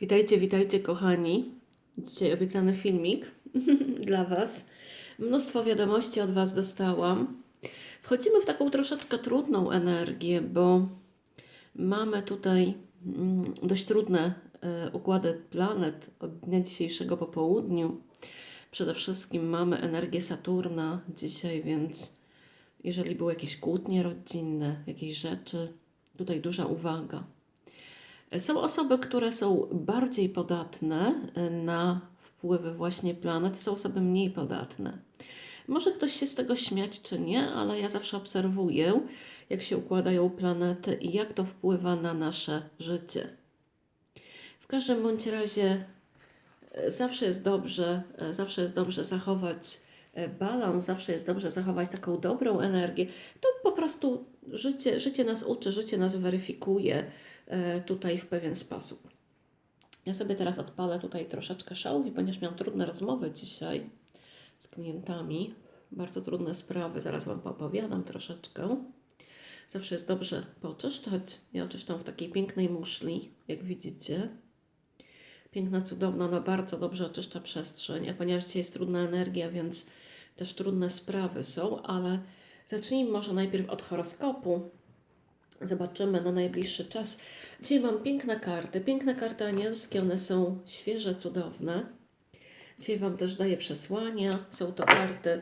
Witajcie, witajcie kochani. Dzisiaj obiecany filmik dla Was. Mnóstwo wiadomości od Was dostałam. Wchodzimy w taką troszeczkę trudną energię, bo mamy tutaj mm, dość trudne e, układy planet od dnia dzisiejszego po południu. Przede wszystkim mamy energię Saturna dzisiaj, więc jeżeli były jakieś kłótnie rodzinne, jakieś rzeczy, tutaj duża uwaga. Są osoby, które są bardziej podatne e, na wpływy właśnie planet, są osoby mniej podatne. Może ktoś się z tego śmiać czy nie, ale ja zawsze obserwuję, jak się układają planety i jak to wpływa na nasze życie. W każdym bądź razie e, zawsze jest dobrze, e, zawsze jest dobrze zachować balans, zawsze jest dobrze zachować taką dobrą energię. To po prostu życie, życie nas uczy, życie nas weryfikuje tutaj w pewien sposób. Ja sobie teraz odpalę tutaj troszeczkę szałwi, ponieważ miałam trudne rozmowy dzisiaj z klientami. Bardzo trudne sprawy, zaraz Wam poopowiadam troszeczkę. Zawsze jest dobrze poczyszczać. Ja oczyszczam w takiej pięknej muszli, jak widzicie. Piękna, cudowna, ona bardzo dobrze oczyszcza przestrzeń, a ponieważ dzisiaj jest trudna energia, więc też trudne sprawy są, ale zacznijmy może najpierw od horoskopu. Zobaczymy na najbliższy czas. Dzisiaj mam piękne karty, piękne karty anielskie, one są świeże, cudowne. Dzisiaj Wam też daję przesłania. Są to karty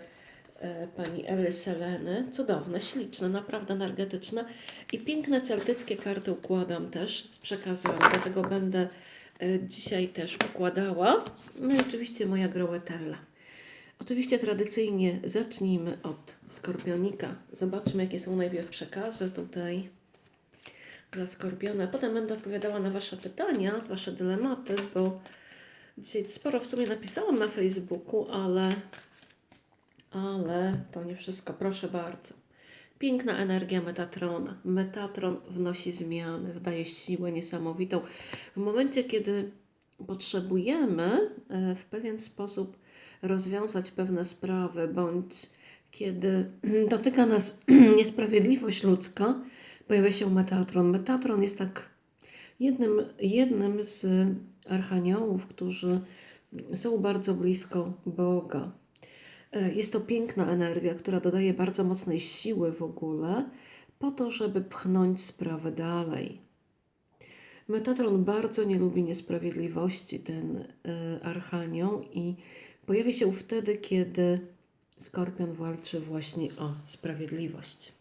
e, pani Ewy Seleny. Cudowne, śliczne, naprawdę energetyczne. I piękne celtyckie karty układam też z przekazami, dlatego będę e, dzisiaj też układała. No i oczywiście moja grołetella. Oczywiście tradycyjnie zacznijmy od skorpionika. Zobaczmy, jakie są najpierw przekazy tutaj dla skorpiona. Potem będę odpowiadała na Wasze pytania, Wasze dylematy, bo dzisiaj sporo w sumie napisałam na Facebooku, ale, ale to nie wszystko. Proszę bardzo. Piękna energia Metatrona. Metatron wnosi zmiany, wdaje siłę niesamowitą. W momencie, kiedy potrzebujemy e, w pewien sposób rozwiązać pewne sprawy, bądź kiedy dotyka nas niesprawiedliwość ludzka, pojawia się Metatron. Metatron jest tak jednym, jednym z archaniołów, którzy są bardzo blisko Boga. E, Jest to piękna energia, która dodaje bardzo mocnej siły w ogóle, po to, żeby pchnąć sprawę dalej. Metatron bardzo nie lubi niesprawiedliwości, ten y, archanioł, i pojawia się wtedy, kiedy skorpion walczy właśnie o sprawiedliwość.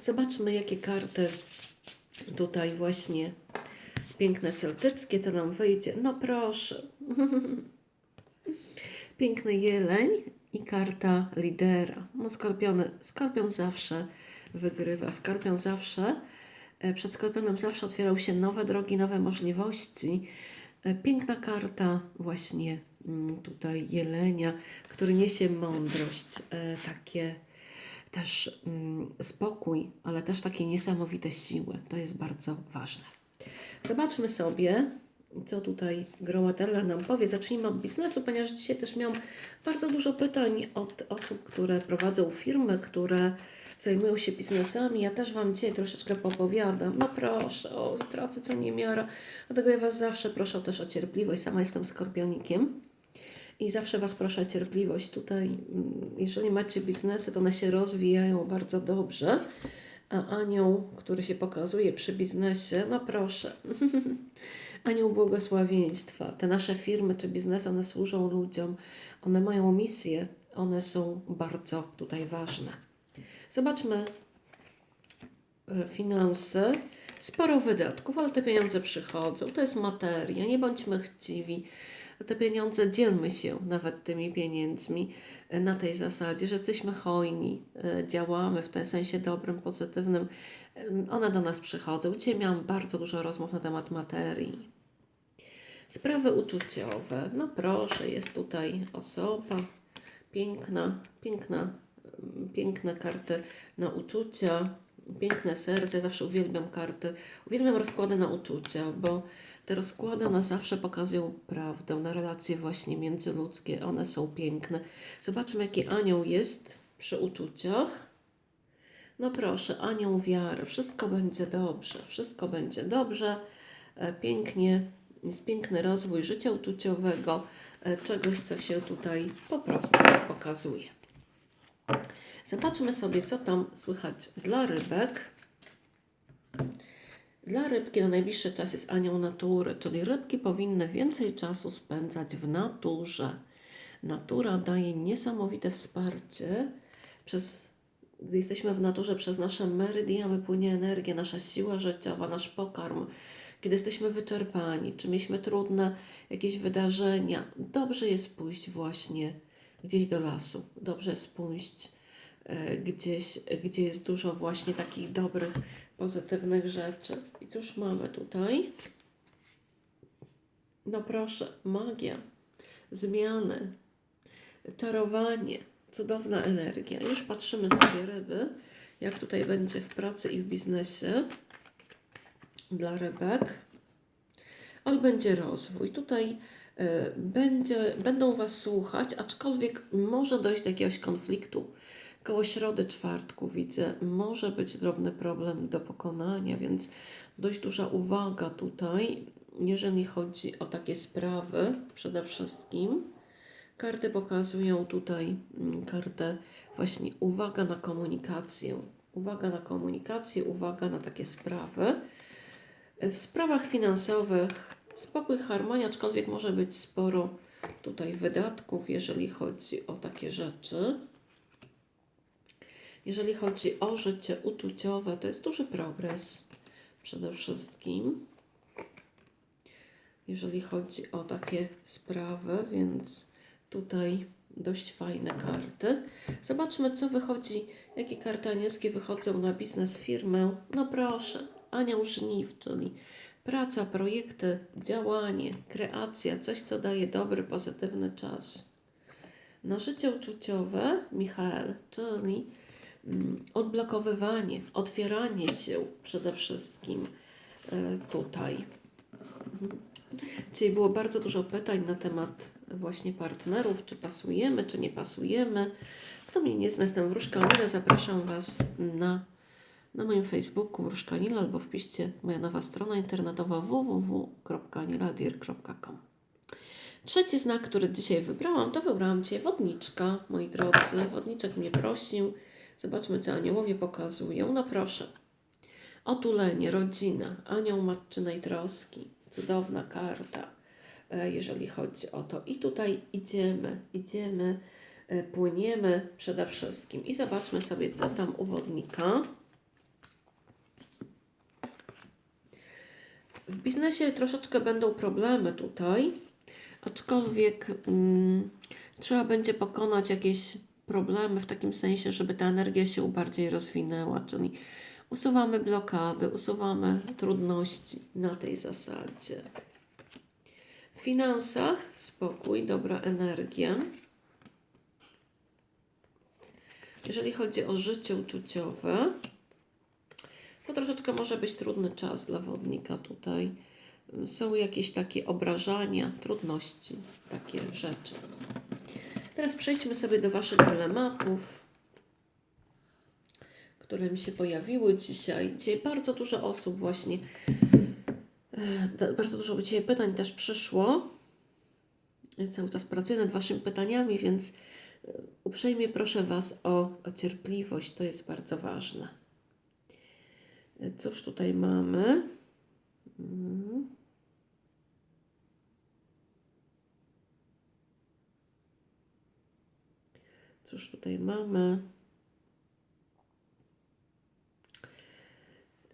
Zobaczmy, jakie karty tutaj właśnie piękne celtyckie, co nam wyjdzie. No proszę. Piękny jeleń i karta lidera. No skorpiony, skorpion zawsze wygrywa. Skorpion zawsze, e, przed skorpionem zawsze otwierał się nowe drogi, nowe możliwości. E, Piękna karta właśnie mm, tutaj jelenia, który niesie mądrość, e, takie też mm, spokój, ale też takie niesamowite siły. To jest bardzo ważne. Zobaczmy sobie, co tutaj Grołatella nam powie. Zacznijmy od biznesu, ponieważ dzisiaj też miałam bardzo dużo pytań od osób, które prowadzą firmy, które zajmują się biznesami. Ja też Wam dzisiaj troszeczkę popowiadam. No proszę, o pracy co niemiara. Dlatego ja Was zawsze proszę też o cierpliwość. Sama jestem skorpionikiem. I zawsze Was proszę o cierpliwość. Tutaj, jeżeli macie biznesy, to one się rozwijają bardzo dobrze. A anioł, który się pokazuje przy biznesie, no proszę. anioł błogosławieństwa. Te nasze firmy czy biznesy, one służą ludziom. One mają misję. One są bardzo tutaj ważne. Zobaczmy e, finanse. Sporo wydatków, ale te pieniądze przychodzą. To jest materia. Nie bądźmy chciwi. Te pieniądze dzielmy się nawet tymi pieniędzmi e, na tej zasadzie, że jesteśmy hojni, e, działamy w tym sensie dobrym, pozytywnym. E, One do nas przychodzą. Dzisiaj miałam bardzo dużo rozmów na temat materii. Sprawy uczuciowe. No proszę, jest tutaj osoba piękna, piękna, mm, piękne karty na uczucia, piękne serce. Zawsze uwielbiam karty, uwielbiam rozkłady na uczucia, bo te rozkłady zawsze pokazują prawdę, na relacje właśnie międzyludzkie. One są piękne. Zobaczmy, jaki anioł jest przy uczuciach. No proszę, anioł wiary, wszystko będzie dobrze, wszystko będzie dobrze, e, pięknie Jest piękny rozwój życia uczuciowego, e, czegoś, co się tutaj po prostu pokazuje. Zobaczmy sobie, co tam słychać dla rybek. Dla rybki na najbliższy czas jest anioł natury, czyli rybki powinny więcej czasu spędzać w naturze. Natura daje niesamowite wsparcie. Przez, gdy jesteśmy w naturze, przez nasze meridiany płynie energia, nasza siła życiowa, nasz pokarm. Kiedy jesteśmy wyczerpani, czy mieliśmy trudne jakieś wydarzenia, dobrze jest pójść właśnie gdzieś do lasu. Dobrze jest pójść gdzieś, gdzie jest dużo właśnie takich dobrych, pozytywnych rzeczy. I cóż mamy tutaj? No proszę, magia, zmiany, czarowanie, cudowna energia. Już patrzymy sobie ryby, jak tutaj będzie w pracy i w biznesie dla rybek. Oj, będzie rozwój. Tutaj y, będzie, będą Was słuchać, aczkolwiek może dojść do jakiegoś konfliktu. Koło środy, czwartku widzę, może być drobny problem do pokonania, więc dość duża uwaga tutaj, jeżeli chodzi o takie sprawy przede wszystkim. Karty pokazują tutaj mm, kartę właśnie uwaga na komunikację. Uwaga na komunikację, uwaga na takie sprawy. W sprawach finansowych spokój, harmonia, aczkolwiek może być sporo tutaj wydatków, jeżeli chodzi o takie rzeczy. Jeżeli chodzi o życie uczuciowe, to jest duży progres przede wszystkim. Jeżeli chodzi o takie sprawy, więc tutaj dość fajne karty. Zobaczmy, co wychodzi, jakie karty anielskie wychodzą na biznes, firmę. No proszę, anioł żniw, czyli praca, projekty, działanie, kreacja, coś, co daje dobry, pozytywny czas. Na życie uczuciowe, Michael, czyli odblokowywanie, otwieranie się przede wszystkim e, tutaj. Dzisiaj było bardzo dużo pytań na temat właśnie partnerów, czy pasujemy, czy nie pasujemy. Kto mnie nie zna, jestem Wróżka Anila, zapraszam Was na, na moim Facebooku Wróżka Anila albo wpiszcie moja nowa strona internetowa www.aniladir.com Trzeci znak, który dzisiaj wybrałam, to wybrałam dzisiaj wodniczka, moi drodzy. Wodniczek mnie prosił. Zobaczmy, co aniołowie pokazują. No proszę. Otulenie, rodzina, anioł matczynej troski. Cudowna karta, e, jeżeli chodzi o to. I tutaj idziemy, idziemy, e, płyniemy przede wszystkim. I zobaczmy sobie, co tam u wodnika. W biznesie troszeczkę będą problemy tutaj, aczkolwiek mm, trzeba będzie pokonać jakieś problemy w takim sensie, żeby ta energia się bardziej rozwinęła, czyli usuwamy blokady, usuwamy trudności na tej zasadzie. W finansach spokój, dobra energia. Jeżeli chodzi o życie uczuciowe, to troszeczkę może być trudny czas dla wodnika tutaj. Są jakieś takie obrażania, trudności, takie rzeczy. Teraz przejdźmy sobie do Waszych dylematów, które mi się pojawiły dzisiaj. Dzisiaj bardzo dużo osób właśnie, e, bardzo dużo dzisiaj pytań też przyszło. Ja cały czas pracuję nad Waszymi pytaniami, więc e, uprzejmie proszę Was o, cierpliwość, to jest bardzo ważne. E, Cóż tutaj mamy? Mhm. Cóż tutaj mamy?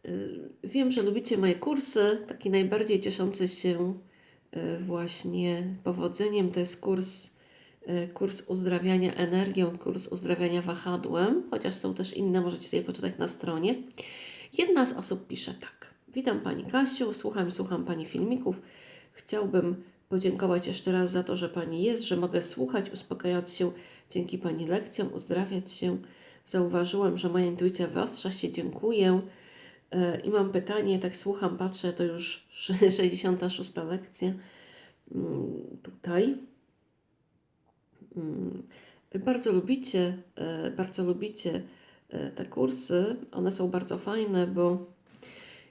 Y, Wiem, że lubicie moje kursy. Taki najbardziej cieszący się y, właśnie powodzeniem to jest kurs, y, kurs uzdrawiania energią, kurs uzdrawiania wahadłem, chociaż są też inne, możecie sobie poczytać na stronie. Jedna z osób pisze tak. Witam Pani Kasiu, słucham słucham Pani filmików. Chciałbym podziękować jeszcze raz za to, że Pani jest, że mogę słuchać, uspokajać się dzięki Pani lekcjom, uzdrawiać się. Zauważyłam, że moja intuicja wyostrza się, dziękuję. E, I mam pytanie, tak słucham, patrzę, to już 66 lekcja mm, tutaj. Mm, Bardzo lubicie, e, bardzo lubicie e, te kursy. One są bardzo fajne, bo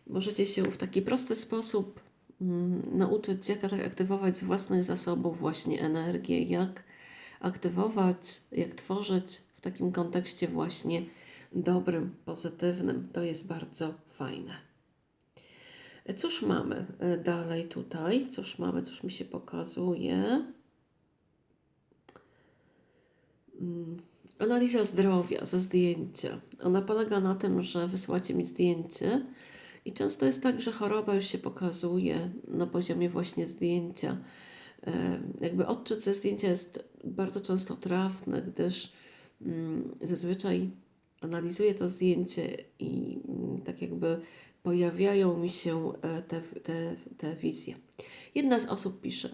możecie się w taki prosty sposób mm, nauczyć jak aktywować z własnych zasobów właśnie energię, jak aktywować, jak tworzyć w takim kontekście właśnie dobrym, pozytywnym. To jest bardzo fajne. Cóż mamy e, dalej tutaj? Cóż mamy, cóż mi się pokazuje? Mm, Analiza zdrowia ze zdjęcia. Ona polega na tym, że wysyłacie mi zdjęcie i często jest tak, że choroba już się pokazuje na poziomie właśnie zdjęcia. E, Jakby odczyt ze zdjęcia jest bardzo często trafny, gdyż mm, zazwyczaj analizuję to zdjęcie i mm, tak jakby pojawiają mi się e, te, te, te wizje. Jedna z osób pisze,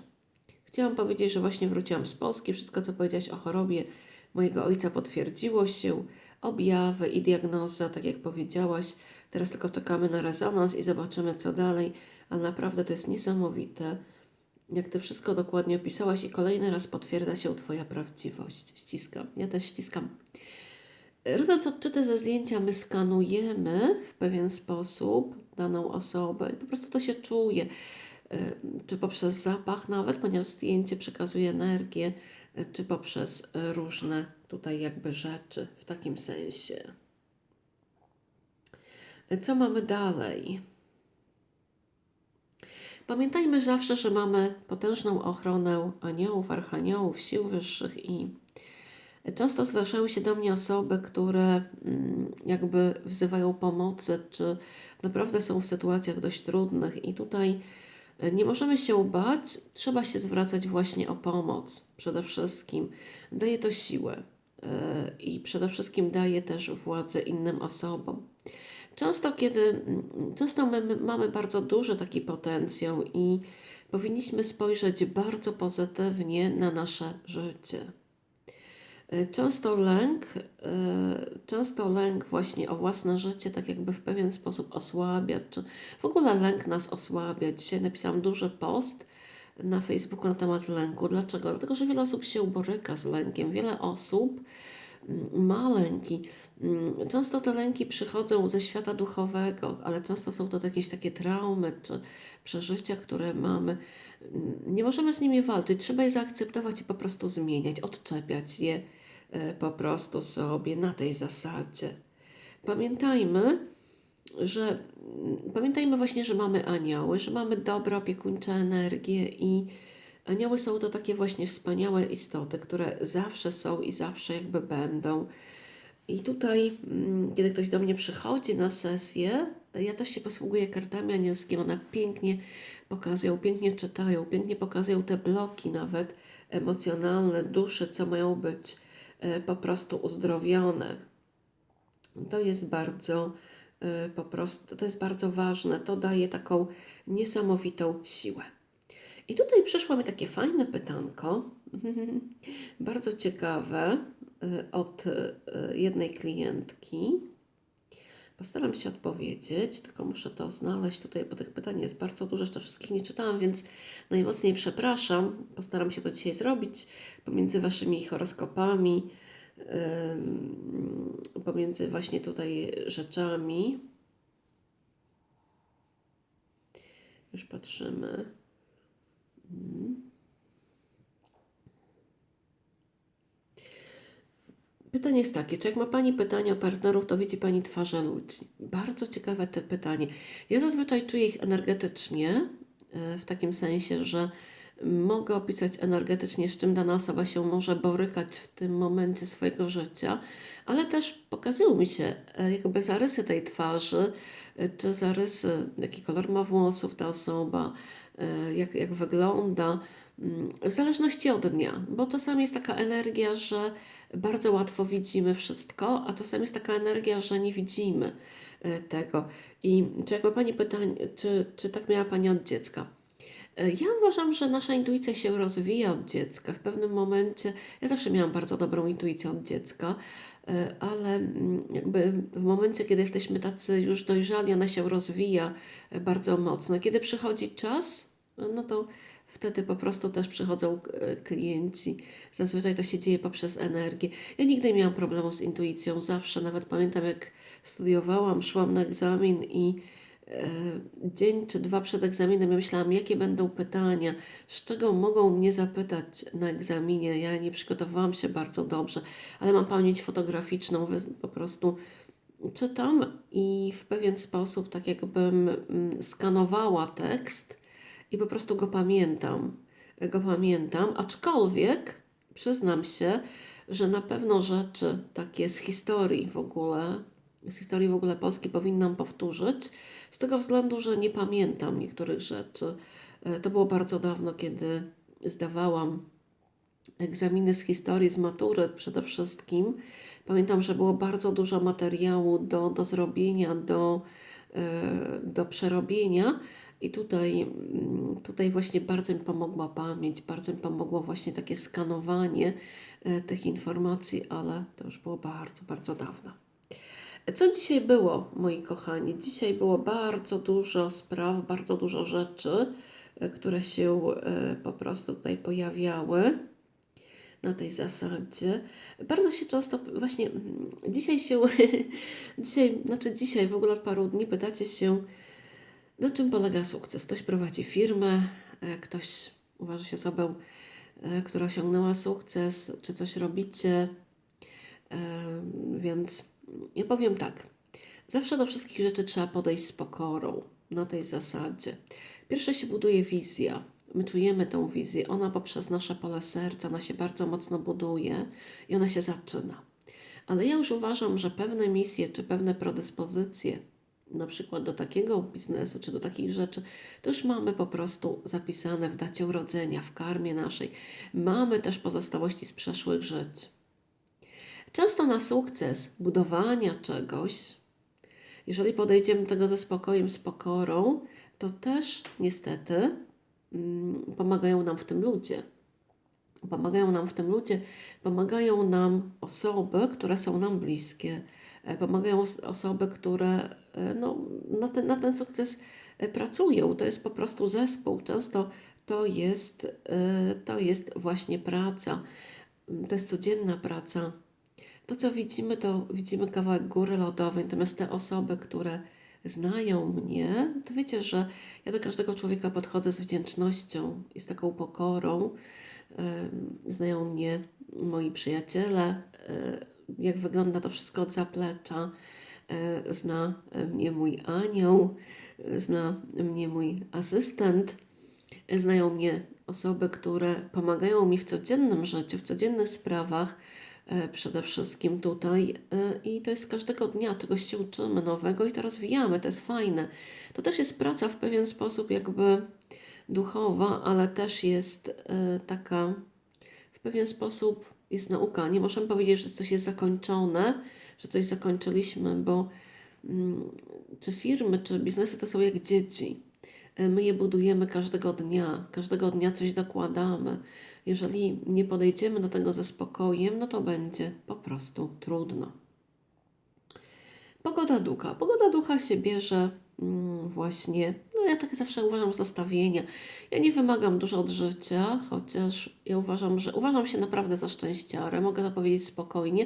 Chciałam powiedzieć, że właśnie wróciłam z Polski. Wszystko, co powiedziałaś o chorobie mojego ojca, potwierdziło się. Objawy i diagnoza, tak jak powiedziałaś. Teraz tylko czekamy na rezonans i zobaczymy, co dalej. Ale naprawdę to jest niesamowite, jak ty wszystko dokładnie opisałaś i kolejny raz potwierdza się Twoja prawdziwość. Ściskam. Ja też ściskam. Robiąc odczyty ze zdjęcia, my skanujemy w pewien sposób daną osobę i po prostu to się czuje, y, czy poprzez zapach nawet, ponieważ zdjęcie przekazuje energię, y, czy poprzez różne tutaj jakby rzeczy w takim sensie. Co mamy dalej? Pamiętajmy zawsze, że mamy potężną ochronę aniołów, archaniołów, sił wyższych i Często zgłaszają się do mnie osoby, które mm, jakby wzywają pomocy, czy naprawdę są w sytuacjach dość trudnych, i tutaj e, nie możemy się bać, trzeba się zwracać właśnie o pomoc przede wszystkim. Daje to siłę e, i przede wszystkim daje też władzę innym osobom. Często, kiedy często my my mamy bardzo duży taki potencjał i powinniśmy spojrzeć bardzo pozytywnie na nasze życie. E, Często lęk, e, często lęk właśnie o własne życie tak jakby w pewien sposób osłabia, czy w ogóle lęk nas osłabia. Dzisiaj napisałam duży post na Facebooku na temat lęku. Dlaczego? Dlatego, że wiele osób się boryka z lękiem. Wiele osób mm, ma lęki. Mm, Często te lęki przychodzą ze świata duchowego, ale często są to jakieś takie traumy czy przeżycia, które mamy. Mm, Nie możemy z nimi walczyć, trzeba je zaakceptować i po prostu zmieniać, odczepiać je e, po prostu sobie na tej zasadzie. Pamiętajmy, że mm, pamiętajmy właśnie, że mamy anioły, że mamy dobre opiekuńcze energie i anioły są to takie właśnie wspaniałe istoty, które zawsze są i zawsze jakby będą. I tutaj, mm, kiedy ktoś do mnie przychodzi na sesję, ja też się posługuję kartami anielskimi. One pięknie pokazują, pięknie czytają, pięknie pokazują te bloki nawet emocjonalne, duszy, co mają być e, po prostu uzdrowione. To jest bardzo y, po prostu, to jest bardzo ważne. To daje taką niesamowitą siłę. I tutaj przyszło mi takie fajne pytanko, bardzo ciekawe, y, od y, jednej klientki. Postaram się odpowiedzieć, tylko muszę to znaleźć tutaj, bo tych pytań jest bardzo dużo, jeszcze wszystkich nie czytałam, więc najmocniej przepraszam. Postaram się to dzisiaj zrobić pomiędzy Waszymi horoskopami, pomiędzy właśnie tutaj rzeczami. Już patrzymy. Pytanie jest takie, czy jak ma Pani pytania o partnerów, to widzi Pani twarze ludzi? Bardzo ciekawe te pytanie. Ja zazwyczaj czuję ich energetycznie, e, w takim sensie, że mogę opisać energetycznie, z czym dana osoba się może borykać w tym momencie swojego życia, ale też pokazują mi się e, jakby zarysy tej twarzy, e, czy zarysy, jaki kolor ma włosów ta osoba, jak, jak wygląda, mm, w zależności od dnia, bo czasami jest taka energia, że bardzo łatwo widzimy wszystko, a czasami jest taka energia, że nie widzimy e, tego. I czy jak ma Pani pytanie, czy, czy tak miała Pani od dziecka? E, Ja uważam, że nasza intuicja się rozwija od dziecka. W pewnym momencie, ja zawsze miałam bardzo dobrą intuicję od dziecka, e, ale mm, jakby w momencie, kiedy jesteśmy tacy już dojrzali, ona się rozwija bardzo mocno. Kiedy przychodzi czas, no to wtedy po prostu też przychodzą e, klienci. Zazwyczaj to się dzieje poprzez energię. Ja nigdy nie miałam problemu z intuicją, zawsze, nawet pamiętam jak studiowałam, szłam na egzamin i e, dzień czy dwa przed egzaminem myślałam, jakie będą pytania, z czego mogą mnie zapytać na egzaminie. Ja nie przygotowałam się bardzo dobrze, ale mam pamięć fotograficzną, po prostu czytam i w pewien sposób, tak jakbym mm, skanowała tekst i po prostu go pamiętam. Go pamiętam, aczkolwiek przyznam się, że na pewno rzeczy takie z historii w ogóle, z historii w ogóle Polski powinnam powtórzyć, z tego względu, że nie pamiętam niektórych rzeczy. E, To było bardzo dawno, kiedy zdawałam egzaminy z historii, z matury przede wszystkim. Pamiętam, że było bardzo dużo materiału do, do zrobienia, do, e, do przerobienia. I tutaj, mm, tutaj właśnie bardzo mi pomogła pamięć, bardzo mi pomogło właśnie takie skanowanie e, tych informacji, ale to już było bardzo, bardzo dawno. Co dzisiaj było, moi kochani? Dzisiaj było bardzo dużo spraw, bardzo dużo rzeczy, e, które się e, po prostu tutaj pojawiały na tej zasadzie. Bardzo się często właśnie mm, dzisiaj się, dzisiaj, znaczy dzisiaj w ogóle od paru dni pytacie się, na czym polega sukces. Ktoś prowadzi firmę, e, ktoś uważa się osobą, e, która osiągnęła sukces, czy coś robicie, E, Więc ja powiem tak. Zawsze do wszystkich rzeczy trzeba podejść z pokorą, na tej zasadzie. Pierwsze się buduje wizja. My czujemy tą wizję. Ona poprzez nasze pole serca, ona się bardzo mocno buduje i ona się zaczyna. Ale ja już uważam, że pewne misje czy pewne predyspozycje, na przykład do takiego biznesu czy do takich rzeczy, to już mamy po prostu zapisane w dacie urodzenia, w karmie naszej. Mamy też pozostałości z przeszłych żyć. Często na sukces budowania czegoś, jeżeli podejdziemy do tego ze spokojem, z pokorą, to też niestety mm, pomagają nam w tym ludzie. Pomagają nam w tym ludzie, pomagają nam osoby, które są nam bliskie, e, pomagają os- osoby, które no, na, ten, na ten sukces e, pracują. To jest po prostu zespół. Często to jest, e, to jest właśnie praca. To jest codzienna praca. To, co widzimy, to widzimy kawałek góry lodowej, natomiast te osoby, które znają mnie, to wiecie, że ja do każdego człowieka podchodzę z wdzięcznością i z taką pokorą. Znają mnie moi przyjaciele, jak wygląda to wszystko od zaplecza. E, Zna mnie mój anioł, zna mnie mój asystent, znają mnie osoby, które pomagają mi w codziennym życiu, w codziennych sprawach, e, przede wszystkim tutaj. e, I to jest każdego dnia, czegoś się uczymy nowego i to rozwijamy, to jest fajne. To też jest praca w pewien sposób jakby duchowa, ale też jest taka w pewien sposób jest nauka. Nie możemy powiedzieć, że coś jest zakończone, że coś zakończyliśmy, bo mm, czy firmy, czy biznesy to są jak dzieci. E, My je budujemy każdego dnia, każdego dnia coś dokładamy. Jeżeli nie podejdziemy do tego ze spokojem, no to będzie po prostu trudno. Pogoda ducha. Pogoda ducha się bierze mm, właśnie, no ja tak zawsze uważam z nastawienia. Ja nie wymagam dużo od życia, chociaż ja uważam, że uważam się naprawdę za szczęściarę, mogę to powiedzieć spokojnie,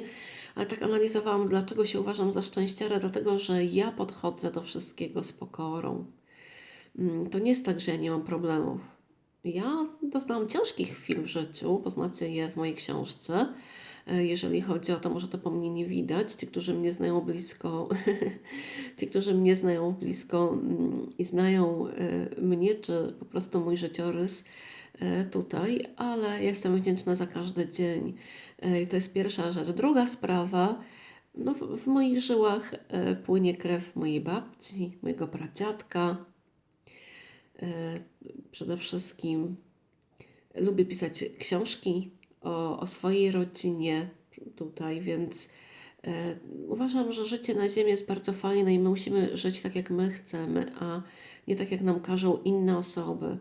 ale tak analizowałam, dlaczego się uważam za szczęściarę, dlatego, że ja podchodzę do wszystkiego z pokorą. Mm, To nie jest tak, że ja nie mam problemów. Ja doznałam ciężkich chwil w życiu, poznacie je w mojej książce. E, Jeżeli chodzi o to, może to po mnie nie widać. Ci, którzy mnie znają blisko, ci, którzy mnie znają blisko mm, i znają e, mnie, czy po prostu mój życiorys e, tutaj, ale jestem wdzięczna za każdy dzień. I to jest pierwsza rzecz. Druga sprawa, no w, w moich żyłach płynie krew mojej babci, mojego pradziadka, Przede wszystkim lubię pisać książki o, o swojej rodzinie tutaj, więc e, uważam, że życie na Ziemi jest bardzo fajne i my musimy żyć tak, jak my chcemy, a nie tak, jak nam każą inne osoby.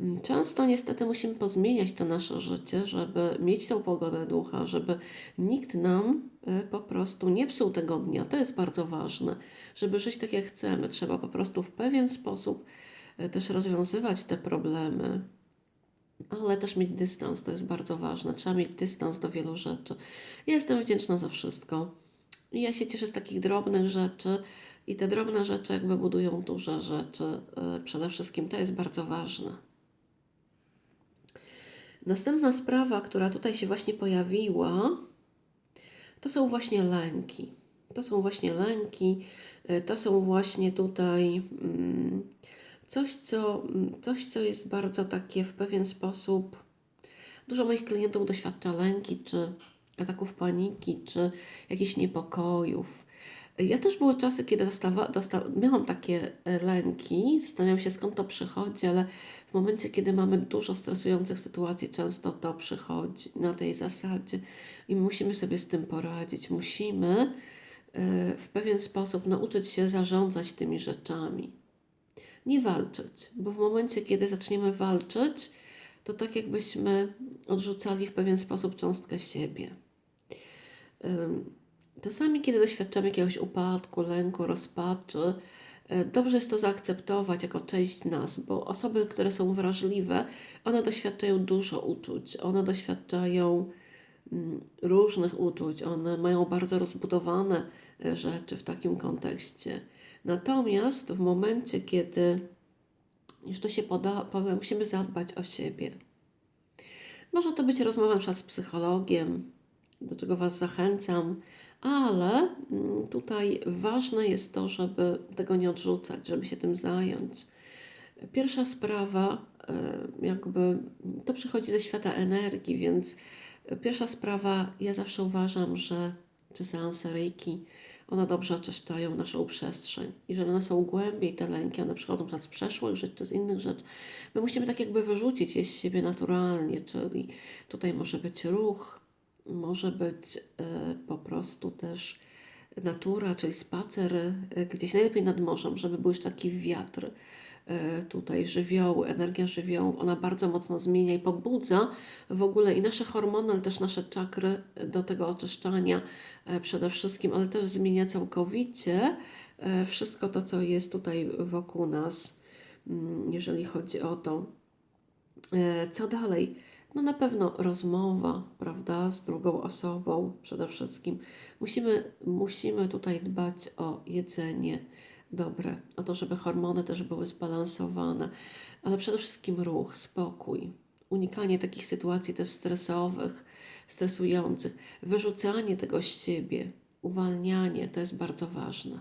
Mm, Często niestety musimy pozmieniać to nasze życie, żeby mieć tą pogodę ducha, żeby nikt nam e, po prostu nie psuł tego dnia. To jest bardzo ważne, żeby żyć tak, jak chcemy. Trzeba po prostu w pewien sposób e, też rozwiązywać te problemy, ale też mieć dystans, to jest bardzo ważne. Trzeba mieć dystans do wielu rzeczy. Ja jestem wdzięczna za wszystko. Ja się cieszę z takich drobnych rzeczy, I te drobne rzeczy jakby budują duże rzeczy. E, Przede wszystkim to jest bardzo ważne. Następna sprawa, która tutaj się właśnie pojawiła, to są właśnie lęki. To są właśnie lęki, y, to są właśnie tutaj mm, coś, co, mm, coś, co jest bardzo takie w pewien sposób. Dużo moich klientów doświadcza lęki, czy ataków paniki, czy jakichś niepokojów. Ja też były czasy, kiedy dostawa, dosta, miałam takie e, lęki, zastanawiam się skąd to przychodzi, ale w momencie, kiedy mamy dużo stresujących sytuacji, często to przychodzi na tej zasadzie i musimy sobie z tym poradzić. Musimy e, w pewien sposób nauczyć się zarządzać tymi rzeczami. Nie walczyć, bo w momencie, kiedy zaczniemy walczyć, to tak jakbyśmy odrzucali w pewien sposób cząstkę siebie. Czasami, kiedy doświadczamy jakiegoś upadku, lęku, rozpaczy, e, dobrze jest to zaakceptować jako część nas, bo osoby, które są wrażliwe, one doświadczają dużo uczuć, one doświadczają mm, różnych uczuć, one mają bardzo rozbudowane e, rzeczy w takim kontekście. Natomiast w momencie, kiedy już to się poda, musimy zadbać o siebie. Może to być rozmowa z psychologiem, do czego Was zachęcam, ale mm, tutaj ważne jest to, żeby tego nie odrzucać, żeby się tym zająć. Pierwsza sprawa, e, jakby to przychodzi ze świata energii, więc pierwsza sprawa, ja zawsze uważam, że czy seanse reiki, one dobrze oczyszczają naszą przestrzeń. Jeżeli one są głębiej, te lęki, one przychodzą z przeszłych rzeczy, czy z innych rzeczy, my musimy tak jakby wyrzucić je z siebie naturalnie, czyli tutaj może być ruch, może być e, po prostu też natura, czyli spacer e, gdzieś najlepiej nad morzem, żeby był jeszcze taki wiatr tutaj żywioły, energia żywiołów, ona bardzo mocno zmienia i pobudza w ogóle i nasze hormony, ale też nasze czakry do tego oczyszczania przede wszystkim, ale też zmienia całkowicie wszystko to, co jest tutaj wokół nas, mm, jeżeli chodzi o to. Co dalej? No na pewno rozmowa, prawda, z drugą osobą przede wszystkim. Musimy, musimy tutaj dbać o jedzenie dobre, o to, żeby hormony też były zbalansowane, ale przede wszystkim ruch, spokój, unikanie takich sytuacji też stresowych, stresujących, wyrzucanie tego z siebie, uwalnianie, to jest bardzo ważne.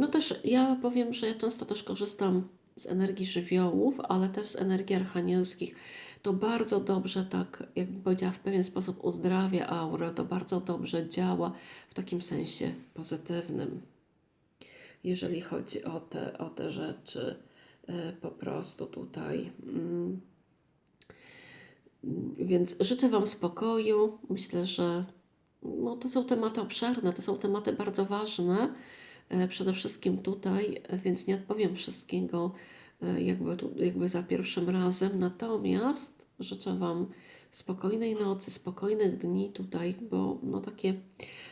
No też ja powiem, że ja często też korzystam z energii żywiołów, ale też z energii archanielskich. To bardzo dobrze, tak jakbym powiedziała, w pewien sposób uzdrawia aurę, to bardzo dobrze działa w takim sensie pozytywnym. Jeżeli chodzi o te, o te rzeczy, e, po prostu tutaj. Mm. Więc życzę Wam spokoju. Myślę, że no, to są tematy obszerne, to są tematy bardzo ważne przede wszystkim tutaj, e, więc nie odpowiem wszystkiego e, jakby, tu, jakby za pierwszym razem. Natomiast życzę Wam spokojnej nocy, spokojnych dni tutaj, bo no takie,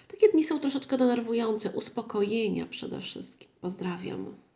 takie dni są troszeczkę denerwujące, uspokojenia przede wszystkim. Pozdrawiam.